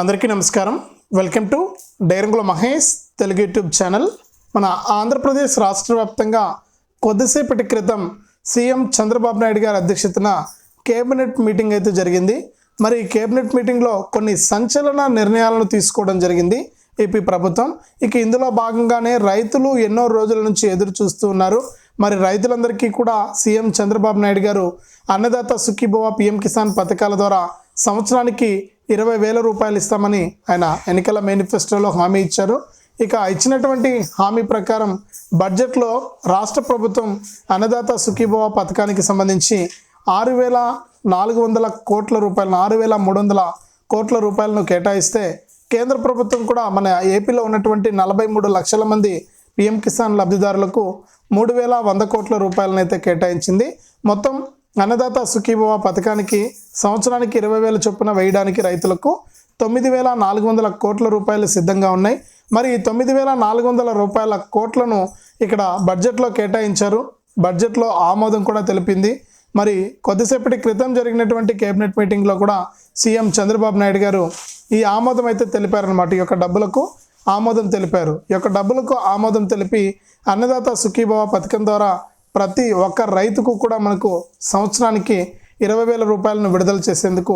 అందరికీ నమస్కారం. Welcome to డైరంగుల మహేష్ తెలుగు యూట్యూబ్ ఛానల్. మన ఆంధ్రప్రదేశ్ రాష్ట్ర వ్యాప్తంగా కొద్దిసేపటి క్రితం సీఎం చంద్రబాబు నాయుడు గారి అధ్యక్షతన కేబినెట్ మీటింగ్ అయితే జరిగింది. మరి ఈ కేబినెట్ మీటింగ్లో కొన్ని సంచలన నిర్ణయాలను తీసుకోవడం జరిగింది ఏపీ ప్రభుత్వం. ఇక ఇందులో భాగంగానే రైతులు ఎన్నో రోజుల నుంచి ఎదురు చూస్తూ ఉన్నారు. మరి రైతులందరికీ కూడా సీఎం చంద్రబాబు నాయుడు గారు అన్నదాత సుఖీభవ పిఎం కిసాన్ పథకాల ద్వారా సంవత్సరానికి ఇరవై వేల రూపాయలు ఇస్తామని ఆయన ఎన్నికల మేనిఫెస్టోలో హామీ ఇచ్చారు. ఇక ఇచ్చినటువంటి హామీ ప్రకారం బడ్జెట్లో రాష్ట్ర ప్రభుత్వం అన్నదాత సుఖీభవ పథకానికి సంబంధించి ఆరు వేల నాలుగు వందల కోట్ల రూపాయలను ఆరు వేల మూడు వందల కోట్ల రూపాయలను కేటాయిస్తే కేంద్ర ప్రభుత్వం కూడా మన ఏపీలో ఉన్నటువంటి నలభై మూడు లక్షల మంది పిఎం కిసాన్ లబ్ధిదారులకు మూడు వేల వంద కోట్ల రూపాయలను అయితే కేటాయించింది. మొత్తం అన్నదాత సుఖీభవ పథకానికి సంవత్సరానికి ఇరవై వేల చొప్పున వేయడానికి రైతులకు తొమ్మిది వేల నాలుగు వందల కోట్ల రూపాయలు సిద్ధంగా ఉన్నాయి. మరి తొమ్మిది వేల నాలుగు వందల రూపాయల కోట్లను ఇక్కడ బడ్జెట్లో కేటాయించారు. బడ్జెట్లో ఆమోదం కూడా తెలిపింది. మరి కొద్దిసేపటి క్రితం జరిగినటువంటి కేబినెట్ మీటింగ్లో కూడా సీఎం చంద్రబాబు నాయుడు గారు ఈ ఆమోదం అయితే తెలిపారనమాట ఈ యొక్క డబ్బులకు ఆమోదం తెలిపారు. ఈ యొక్క డబ్బులకు ఆమోదం తెలిపి అన్నదాత సుఖీభవ పథకం ద్వారా ప్రతి ఒక్క రైతుకు కూడా మనకు సంవత్సరానికి ఇరవై వేల రూపాయలను విడుదల చేసేందుకు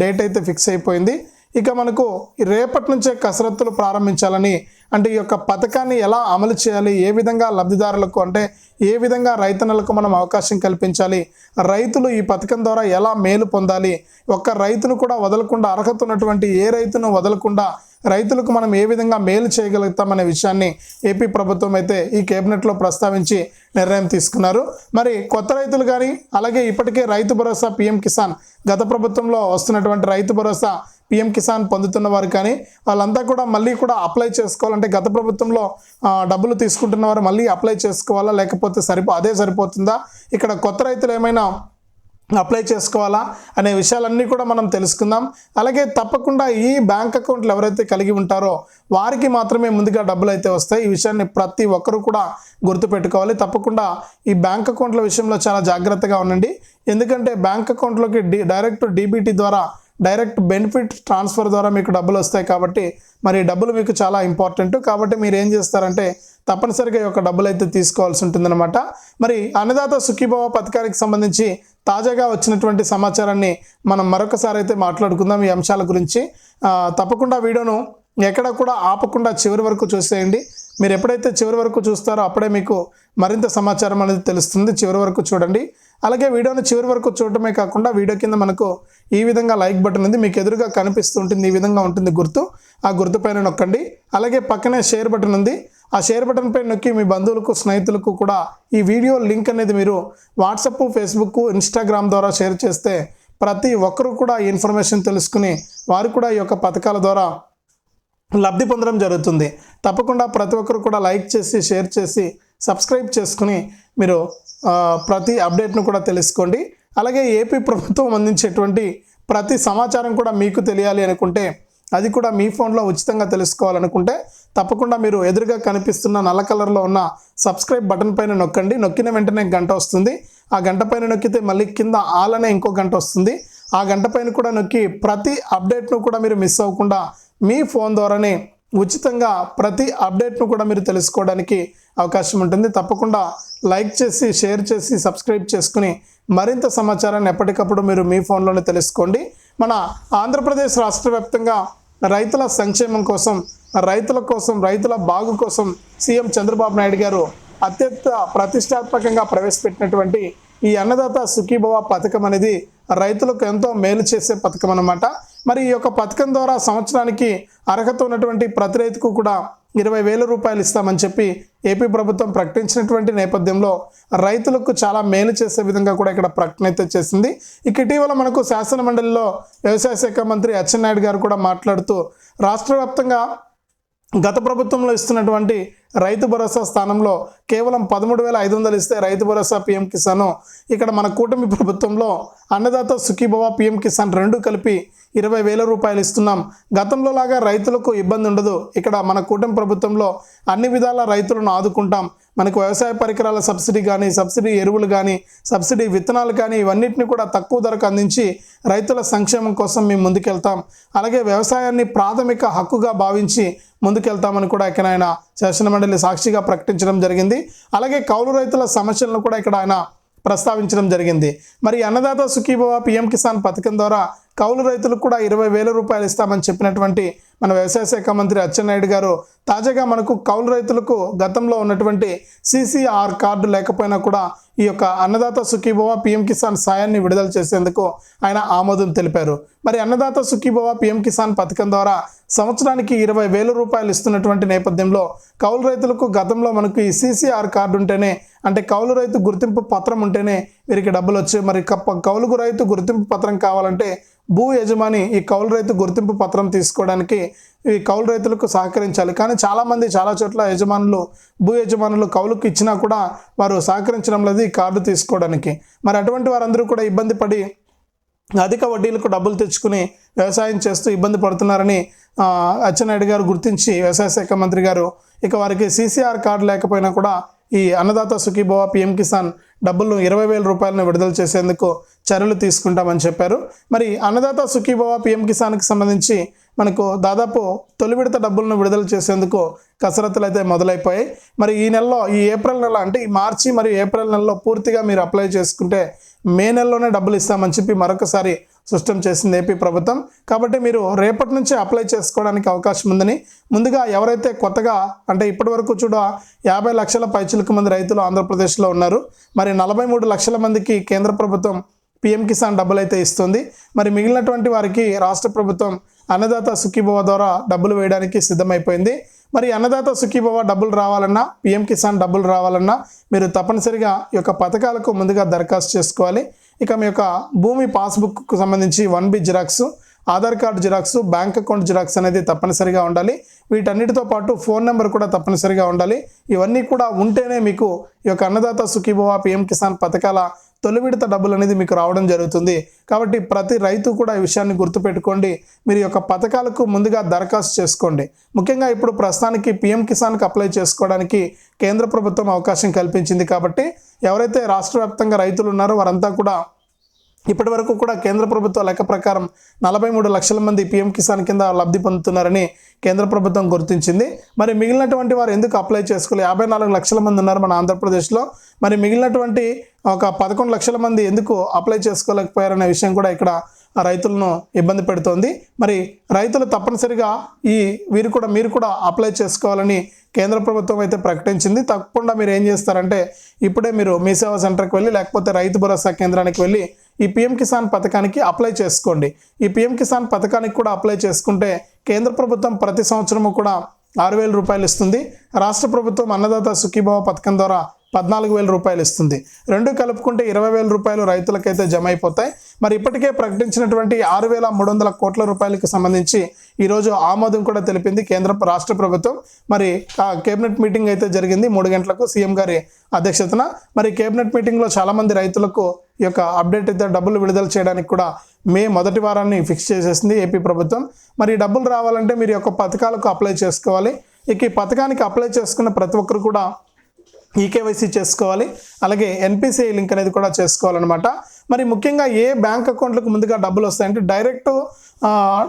డేట్ అయితే ఫిక్స్ అయిపోయింది. ఇక మనకు రేపటి నుంచే కసరత్తులు ప్రారంభించాలని అంటే ఈ యొక్క పథకాన్ని ఎలా అమలు చేయాలి ఏ విధంగా లబ్ధిదారులకు అంటే ఏ విధంగా రైతన్నలకు మనం అవకాశం కల్పించాలి రైతులు ఈ పథకం ద్వారా ఎలా మేలు పొందాలి ఒక్క రైతును కూడా వదలకుండా అర్హత ఉన్నటువంటి ఏ రైతును వదలకుండా రైతులకు మనం ఏ విధంగా మేలు చేయగలుగుతామనే విషయాన్ని ఏపీ ప్రభుత్వం అయితే ఈ కేబినెట్లో ప్రస్తావించి నిర్ణయం తీసుకున్నారు. మరి కొత్త రైతులు కానీ అలాగే ఇప్పటికే రైతు భరోసా పీఎం కిసాన్ గత ప్రభుత్వంలో వస్తున్నటువంటి రైతు భరోసా పిఎం కిసాన్ పొందుతున్న వారు కానీ వాళ్ళంతా కూడా మళ్ళీ కూడా అప్లై చేసుకోవాలంటే గత ప్రభుత్వంలో డబ్బులు తీసుకుంటున్న వారు మళ్ళీ అప్లై చేసుకోవాలా? లేకపోతే సరిపో అదే సరిపోతుందా? ఇక్కడ కొత్త రైతులు ఏమైనా అప్లై చేసుకోవాలా? అనే విషయాలన్నీ కూడా మనం తెలుసుకుందాం. అలాగే తప్పకుండా ఈ బ్యాంక్ అకౌంట్లు ఎవరైతే కలిగి ఉంటారో వారికి మాత్రమే ముందుగా డబ్బులు అయితే వస్తాయి. ఈ విషయాన్ని ప్రతి ఒక్కరూ కూడా గుర్తుపెట్టుకోవాలి. తప్పకుండా ఈ బ్యాంక్ అకౌంట్ల విషయంలో చాలా జాగ్రత్తగా ఉండండి. ఎందుకంటే బ్యాంక్ అకౌంట్లోకి డి డైరెక్ట్ డీబీటీ ద్వారా డైరెక్ట్ బెనిఫిట్ ట్రాన్స్ఫర్ ద్వారా మీకు డబ్బులు వస్తాయి కాబట్టి మరి డబ్బులు మీకు చాలా ఇంపార్టెంట్. కాబట్టి మీరు ఏం చేస్తారంటే తప్పనిసరిగా ఈ యొక్క డబ్బులు అయితే తీసుకోవాల్సి ఉంటుందన్నమాట. మరి అన్నదాత సుఖీభావ పథకానికి సంబంధించి తాజాగా వచ్చినటువంటి సమాచారాన్ని మనం మరొకసారి అయితే మాట్లాడుకుందాం ఈ అంశాల గురించి. తప్పకుండా వీడియోను ఎక్కడ కూడా ఆపకుండా చివరి వరకు చూసేయండి. మీరు ఎప్పుడైతే చివరి వరకు చూస్తారో అప్పుడే మీకు మరింత సమాచారం అనేది తెలుస్తుంది. చివరి వరకు చూడండి. అలాగే వీడియోని చివరి వరకు చూడటమే కాకుండా వీడియో కింద మనకు ఈ విధంగా లైక్ బటన్ ఉంది మీకు ఎదురుగా కనిపిస్తూ ఉంటుంది. ఈ విధంగా ఉంటుంది గుర్తు. ఆ గుర్తు పైన నొక్కండి. అలాగే పక్కనే షేర్ బటన్ ఉంది. ఆ షేర్ బటన్ పై నొక్కి మీ బంధువులకు స్నేహితులకు కూడా ఈ వీడియో లింక్ అనేది మీరు వాట్సప్ ఫేస్బుక్ ఇన్స్టాగ్రామ్ ద్వారా షేర్ చేస్తే ప్రతి ఒక్కరూ కూడా ఈ ఇన్ఫర్మేషన్ తెలుసుకుని వారు కూడా ఈ యొక్క పథకాల ద్వారా లబ్ధి పొందడం జరుగుతుంది. తప్పకుండా ప్రతి ఒక్కరు కూడా లైక్ చేసి షేర్ చేసి సబ్స్క్రైబ్ చేసుకుని మీరు ప్రతి అప్డేట్ను కూడా తెలుసుకోండి. అలాగే ఏపీ ప్రభుత్వం అందించేటువంటి ప్రతి సమాచారం కూడా మీకు తెలియాలి అనుకుంటే అది కూడా మీ ఫోన్లో ఉచితంగా తెలుసుకోవాలనుకుంటే తప్పకుండా మీరు ఎదురుగా కనిపిస్తున్న నల్ల కలర్లో ఉన్న సబ్స్క్రైబ్ బటన్ పైన నొక్కండి. నొక్కిన వెంటనే గంట వస్తుంది. ఆ గంట పైన నొక్కితే మళ్ళీ కింద ఆలనే ఇంకో గంట వస్తుంది. ఆ గంట పైన కూడా నొక్కి ప్రతి అప్డేట్ను కూడా మీరు మిస్ అవ్వకుండా మీ ఫోన్ ద్వారానే ఉచితంగా ప్రతి అప్డేట్ను కూడా మీరు తెలుసుకోవడానికి అవకాశం ఉంటుంది. తప్పకుండా లైక్ చేసి షేర్ చేసి సబ్స్క్రైబ్ చేసుకుని మరింత సమాచారాన్ని ఎప్పటికప్పుడు మీరు మీ ఫోన్లోనే తెలుసుకోండి. మన ఆంధ్రప్రదేశ్ రాష్ట్ర వ్యాప్తంగా రైతుల సంక్షేమం కోసం రైతుల కోసం రైతుల బాగు కోసం సీఎం చంద్రబాబు నాయుడు గారు అత్యంత ప్రతిష్టాత్మకంగా ప్రవేశపెట్టినటువంటి ఈ అన్నదాత సుఖీభవ పథకం అనేది రైతులకు ఎంతో మేలు చేసే పథకం అన్నమాట. మరి ఈ యొక్క పథకం ద్వారా సంవత్సరానికి అర్హత ఉన్నటువంటి ప్రతి రైతుకు కూడా ఇరవై వేల రూపాయలు ఇస్తామని చెప్పి ఏపీ ప్రభుత్వం ప్రకటించినటువంటి నేపథ్యంలో రైతులకు చాలా మేలు చేసే విధంగా కూడా ఇక్కడ ప్రకటన అయితే చేసింది. ఇక ఇటీవల మనకు శాసనమండలిలో వ్యవసాయ శాఖ మంత్రి అచ్చెన్నాయుడు గారు కూడా మాట్లాడుతూ రాష్ట్ర వ్యాప్తంగా గత ప్రభుత్వంలో ఇస్తున్నటువంటి రైతు భరోసా స్థానంలో కేవలం పదమూడు వేల ఐదు వందలు ఇస్తే రైతు భరోసా పిఎం కిసాన్. ఇక్కడ మన కూటమి ప్రభుత్వంలో అన్నదాత సుఖీభవ పిఎం కిసాన్ రెండు కలిపి ఇరవై వేల రూపాయలు ఇస్తున్నాం. గతంలో లాగా రైతులకు ఇబ్బంది ఉండదు. ఇక్కడ మన కూటమి ప్రభుత్వంలో అన్ని విధాల రైతులను ఆదుకుంటాం. మనకు వ్యవసాయ పరికరాల సబ్సిడీ కానీ సబ్సిడీ ఎరువులు కానీ సబ్సిడీ విత్తనాలు కానీ ఇవన్నిటిని కూడా తక్కువ ధరకు అందించి రైతుల సంక్షేమం కోసం మేము ముందుకెళ్తాం. అలాగే వ్యవసాయాన్ని ప్రాథమిక హక్కుగా భావించి ముందుకెళ్తామని కూడా ఇక్కడ ఆయన శాసనమండలి సాక్షిగా ప్రకటించడం జరిగింది. అలాగే కౌలు రైతుల సమస్యలను కూడా ఇక్కడ ఆయన ప్రస్తావించడం జరిగింది. మరి అన్నదాత సుఖీభవ పిఎం కిసాన్ పథకం ద్వారా కౌలు రైతులకు కూడా ఇరవై వేల రూపాయలు ఇస్తామని చెప్పినటువంటి మన వ్యవసాయ శాఖ మంత్రి అచ్చెన్నాయుడు గారు తాజాగా మనకు కౌలు రైతులకు గతంలో ఉన్నటువంటి సిసిఆర్ కార్డు లేకపోయినా కూడా ఈ యొక్క అన్నదాత సుఖీభవ పిఎం కిసాన్ సాయాన్ని విడుదల చేసేందుకు ఆయన ఆమోదం తెలిపారు. మరి అన్నదాత సుఖీభవ పిఎం కిసాన్ పథకం ద్వారా సంవత్సరానికి ఇరవై వేల రూపాయలు ఇస్తున్నటువంటి నేపథ్యంలో కౌలు రైతులకు గతంలో మనకు ఈ సిసిఆర్ కార్డు ఉంటేనే అంటే కౌలు రైతు గుర్తింపు పత్రం ఉంటేనే వీరికి డబ్బులు వచ్చాయి మరి కప్ప కౌలుకు రైతు గుర్తింపు పత్రం కావాలంటే భూ యజమాని ఈ కౌలు రైతు గుర్తింపు పత్రం తీసుకోవడానికి ఈ కౌలు రైతులకు సహకరించాలి. కానీ చాలామంది చాలా చోట్ల యజమానులు భూ యజమానులు కౌలుకు ఇచ్చినా కూడా వారు సహకరించడం లేదు ఈ కార్డు తీసుకోవడానికి. మరి అటువంటి వారందరూ కూడా ఇబ్బంది పడి అధిక వడ్డీలకు డబ్బులు తెచ్చుకుని వ్యవసాయం చేస్తూ ఇబ్బంది పడుతున్నారని అచ్చెన్నాయుడు గారు గుర్తించి వ్యవసాయ శాఖ మంత్రి గారు ఇక వారికి సీసీఆర్ కార్డు లేకపోయినా కూడా ఈ అన్నదాత సుఖీభవ పిఎం కిసాన్ డబ్బులను ఇరవై వేల రూపాయలను విడుదల చేసేందుకు చర్యలు తీసుకుంటామని చెప్పారు. మరి అన్నదాత సుఖీభవ పిఎం కిసాన్కి సంబంధించి మనకు దాదాపు తొలి విడత డబ్బులను విడుదల చేసేందుకు కసరత్తులు అయితే మొదలైపోయాయి. మరి ఈ నెలలో ఈ ఏప్రిల్ నెల అంటే ఈ మార్చి మరియు ఏప్రిల్ నెలలో పూర్తిగా మీరు అప్లై చేసుకుంటే మే నెలలోనే డబ్బులు ఇస్తామని చెప్పి మరొకసారి స్పష్టం చేసింది ఏపీ ప్రభుత్వం. కాబట్టి మీరు రేపటి నుంచి అప్లై చేసుకోవడానికి అవకాశం ఉందని. ముందుగా ఎవరైతే కొత్తగా అంటే ఇప్పటి వరకు చూడ యాభై లక్షల పైచులకు మంది రైతులు ఆంధ్రప్రదేశ్లో ఉన్నారు. మరి నలభై మూడు లక్షల మందికి కేంద్ర ప్రభుత్వం పిఎం కిసాన్ డబ్బులు అయితే ఇస్తుంది. మరి మిగిలినటువంటి వారికి రాష్ట్ర ప్రభుత్వం అన్నదాత సుఖీభవ ద్వారా డబ్బులు వేయడానికి సిద్ధమైపోయింది. మరి అన్నదాత సుఖీభవ డబ్బులు రావాలన్నా పిఎం కిసాన్ డబ్బులు రావాలన్నా మీరు తప్పనిసరిగా ఈ యొక్క పథకాలకు ముందుగా దరఖాస్తు చేసుకోవాలి. ఇక మీ యొక్క భూమి పాస్బుక్కు సంబంధించి one B xerox Aadhaar card xerox bank account xerox అనేది తప్పనిసరిగా ఉండాలి. వీటన్నిటితో పాటు ఫోన్ నెంబర్ కూడా తప్పనిసరిగా ఉండాలి. ఇవన్నీ కూడా ఉంటేనే మీకు ఈ యొక్క అన్నదాత సుఖీభవ పిఎం కిసాన్ పథకాల తొలి విడత డబ్బులు అనేది మీకు రావడం జరుగుతుంది. కాబట్టి ప్రతి రైతు కూడా ఈ విషయాన్ని గుర్తుపెట్టుకోండి. మీరు యొక్క పథకాలకు ముందుగా దరఖాస్తు చేసుకోండి. ముఖ్యంగా ఇప్పుడు ప్రస్తుతానికి పిఎం కిసాన్కి అప్లై చేసుకోవడానికి కేంద్ర ప్రభుత్వం అవకాశం కల్పించింది కాబట్టి ఎవరైతే రాష్ట్ర వ్యాప్తంగా రైతులు ఉన్నారో వారంతా కూడా ఇప్పటి వరకు కూడా కేంద్ర ప్రభుత్వ లెక్క ప్రకారం నలభై మూడు లక్షల మంది పీఎం కిసాన్ కింద లబ్ధి పొందుతున్నారని కేంద్ర ప్రభుత్వం గుర్తించింది. మరి మిగిలినటువంటి వారు ఎందుకు అప్లై చేసుకోవాలి యాభై నాలుగు లక్షల మంది ఉన్నారు మన ఆంధ్రప్రదేశ్లో. మరి మిగిలినటువంటి ఒక పదకొండు లక్షల మంది ఎందుకు అప్లై చేసుకోలేకపోయారనే విషయం కూడా ఇక్కడ రైతులను ఇబ్బంది పెడుతోంది. మరి రైతులు తప్పనిసరిగా ఈ వీరు కూడా మీరు కూడా అప్లై చేసుకోవాలని కేంద్ర ప్రభుత్వం అయితే ప్రకటించింది. తప్పకుండా మీరు ఏం చేస్తారంటే ఇప్పుడే మీరు మీ సేవా సెంటర్కి వెళ్ళి లేకపోతే రైతు భరోసా కేంద్రానికి వెళ్ళి ఈ పిఎం కిసాన్ పథకానికి అప్లై చేసుకోండి. ఈ పిఎం కిసాన్ పథకానికి కూడా అప్లై చేసుకుంటే కేంద్ర ప్రభుత్వం ప్రతి సంవత్సరము కూడా ఆరు వేల రూపాయలు ఇస్తుంది. రాష్ట్ర ప్రభుత్వం అన్నదాత సుఖీభావ పథకం ద్వారా పద్నాలుగు వేల రూపాయలు ఇస్తుంది. రెండు కలుపుకుంటే ఇరవై వేల రూపాయలు రైతులకైతే జమ అయిపోతాయి. మరి ఇప్పటికే ప్రకటించినటువంటి ఆరు వేల మూడు వందల కోట్ల రూపాయలకు సంబంధించి ఈరోజు ఆమోదం కూడా తెలిపింది కేంద్ర రాష్ట్ర ప్రభుత్వం. మరి ఆ కేబినెట్ మీటింగ్ అయితే జరిగింది మూడు గంటలకు సీఎం గారి అధ్యక్షతన. మరి కేబినెట్ మీటింగ్లో చాలామంది రైతులకు ఈ యొక్క అప్డేట్ అయితే డబ్బులు విడుదల చేయడానికి కూడా మే మొదటి వారాన్ని ఫిక్స్ చేసేసింది ఏపీ ప్రభుత్వం. మరి డబ్బులు రావాలంటే మీరు యొక్క పథకాలకు అప్లై చేసుకోవాలి. ఇక ఈ పథకానికి అప్లై చేసుకున్న ప్రతి ఒక్కరు కూడా ఈకేవైసీ చేసుకోవాలి. అలాగే ఎన్పిసిఐ లింక్ అనేది కూడా చేసుకోవాలన్నమాట. మరి ముఖ్యంగా ఏ బ్యాంక్ అకౌంట్లకు ముందుగా డబ్బులు వస్తాయంటే డైరెక్ట్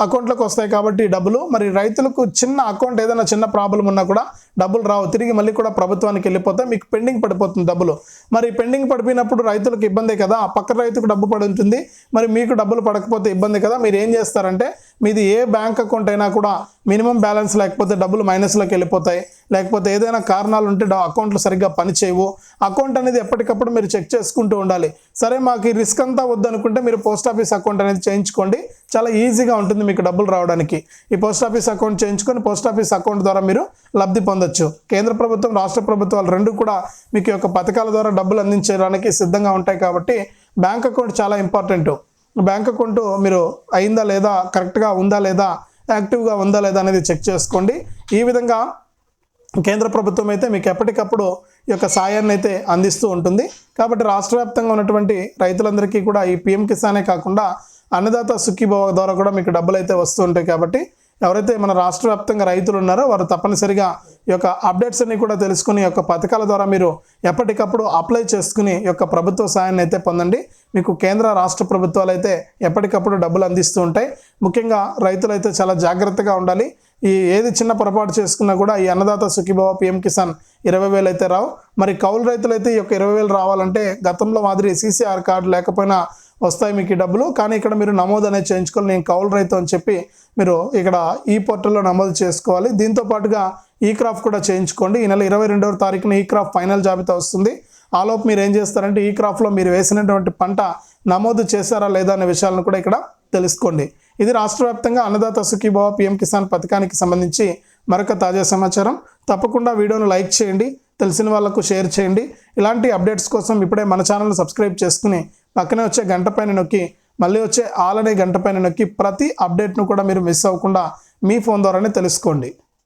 అకౌంట్లకు వస్తాయి కాబట్టి డబ్బులు. మరి రైతులకు చిన్న అకౌంట్ ఏదైనా చిన్న ప్రాబ్లం ఉన్నా కూడా డబ్బులు రావు. తిరిగి మళ్ళీ కూడా ప్రభుత్వానికి వెళ్ళిపోతే మీకు పెండింగ్ పడిపోతుంది డబ్బులు. మరి పెండింగ్ పడిపోయినప్పుడు రైతులకు ఇబ్బందే కదా? ఆ పక్క రైతుకు డబ్బు పడి ఉంటుంది. మరి మీకు డబ్బులు పడకపోతే ఇబ్బంది కదా? మీరు ఏం చేస్తారంటే మీది ఏ బ్యాంక్ అకౌంట్ అయినా కూడా మినిమం బ్యాలెన్స్ లేకపోతే డబ్బులు మైనస్లోకి వెళ్ళిపోతాయి. లేకపోతే ఏదైనా కారణాలు ఉంటే అకౌంట్లు సరిగ్గా పనిచేయవు అకౌంట్ అనేది ఎప్పటికప్పుడు మీరు చెక్ చేసుకుంటూ ఉండాలి. సరే మాకు ఈ రిస్క్ అంతా వద్దనుకుంటే మీరు పోస్ట్ ఆఫీస్ అకౌంట్ అనేది చేయించుకోండి. చాలా ఈజీగా ఉంటుంది మీకు డబ్బులు రావడానికి. ఈ పోస్ట్ ఆఫీస్ అకౌంట్ చేయించుకొని పోస్ట్ ఆఫీస్ అకౌంట్ ద్వారా మీరు లబ్ధి పొందొచ్చు. కేంద్ర ప్రభుత్వం రాష్ట్ర ప్రభుత్వాలు రెండు కూడా మీకు యొక్క పథకాల ద్వారా డబ్బులు అందించడానికి సిద్ధంగా ఉంటాయి కాబట్టి బ్యాంక్ అకౌంట్ చాలా ఇంపార్టెంట్ బ్యాంక్ అకౌంట్ మీరు అయిందా లేదా కరెక్ట్గా ఉందా లేదా యాక్టివ్గా ఉందా లేదా అనేది చెక్ చేసుకోండి. ఈ విధంగా కేంద్ర ప్రభుత్వం అయితే మీకు ఎప్పటికప్పుడు ఈ యొక్క సాయాన్ని అయితే అందిస్తూ ఉంటుంది. కాబట్టి రాష్ట్ర వ్యాప్తంగా ఉన్నటువంటి రైతులందరికీ కూడా ఈ పిఎం కిసానే కాకుండా అన్నదాత సుఖీభవ ద్వారా కూడా మీకు డబ్బులు అయితే వస్తూ ఉంటాయి కాబట్టి ఎవరైతే మన రాష్ట్ర వ్యాప్తంగా రైతులు ఉన్నారో వారు తప్పనిసరిగా ఈ యొక్క అప్డేట్స్ అన్ని కూడా తెలుసుకుని యొక్క పథకాల ద్వారా మీరు ఎప్పటికప్పుడు అప్లై చేసుకుని యొక్క ప్రభుత్వ సాయాన్ని అయితే పొందండి. మీకు కేంద్ర రాష్ట్ర ప్రభుత్వాలు అయితే ఎప్పటికప్పుడు డబ్బులు అందిస్తూ ఉంటాయి. ముఖ్యంగా రైతులు అయితే చాలా జాగ్రత్తగా ఉండాలి. ఈ ఏది చిన్న పొరపాటు చేసుకున్నా కూడా ఈ అన్నదాత సుఖీభవ పిఎం కిసాన్ ఇరవై వేలు అయితే రావు. మరి కౌలు రైతులు అయితే ఈ యొక్క ఇరవై వేలు రావాలంటే గతంలో మాదిరి సీసీఆర్ కార్డు లేకపోయినా వస్తాయి మీకు ఈ డబ్బులు. కానీ ఇక్కడ మీరు నమోదు అనేది చేయించుకోవాలి. నేను కౌలు రైతు అని చెప్పి మీరు ఇక్కడ ఈ పోర్టల్లో నమోదు చేసుకోవాలి. దీంతో పాటుగా ఈ క్రాఫ్ కూడా చేయించుకోండి. ఈ నెల ఇరవై రెండవ తారీఖున ఈ క్రాఫ్ ఫైనల్ జాబితా వస్తుంది. ఆలోపు మీరు ఏం చేస్తారంటే ఈ క్రాఫ్లో మీరు వేసినటువంటి పంట నమోదు చేశారా లేదా అనే విషయాలను కూడా ఇక్కడ తెలుసుకోండి. ఇది రాష్ట్ర వ్యాప్తంగా అన్నదాత సుఖీభావ పిఎం కిసాన్ పథకానికి సంబంధించి మరొక తాజా సమాచారం. తప్పకుండా వీడియోను లైక్ చేయండి. తెలిసిన వాళ్ళకు షేర్ చేయండి. ఇలాంటి అప్డేట్స్ కోసం ఇప్పుడే మన ఛానల్ సబ్స్క్రైబ్ చేసుకుని పక్కనే వచ్చే గంట పైన నొక్కి మళ్ళీ వచ్చే ఆల్ అనే గంట పైన నొక్కి ప్రతి అప్డేట్ను కూడా మీరు మిస్ అవ్వకుండా మీ ఫోన్ ద్వారానే తెలుసుకోండి.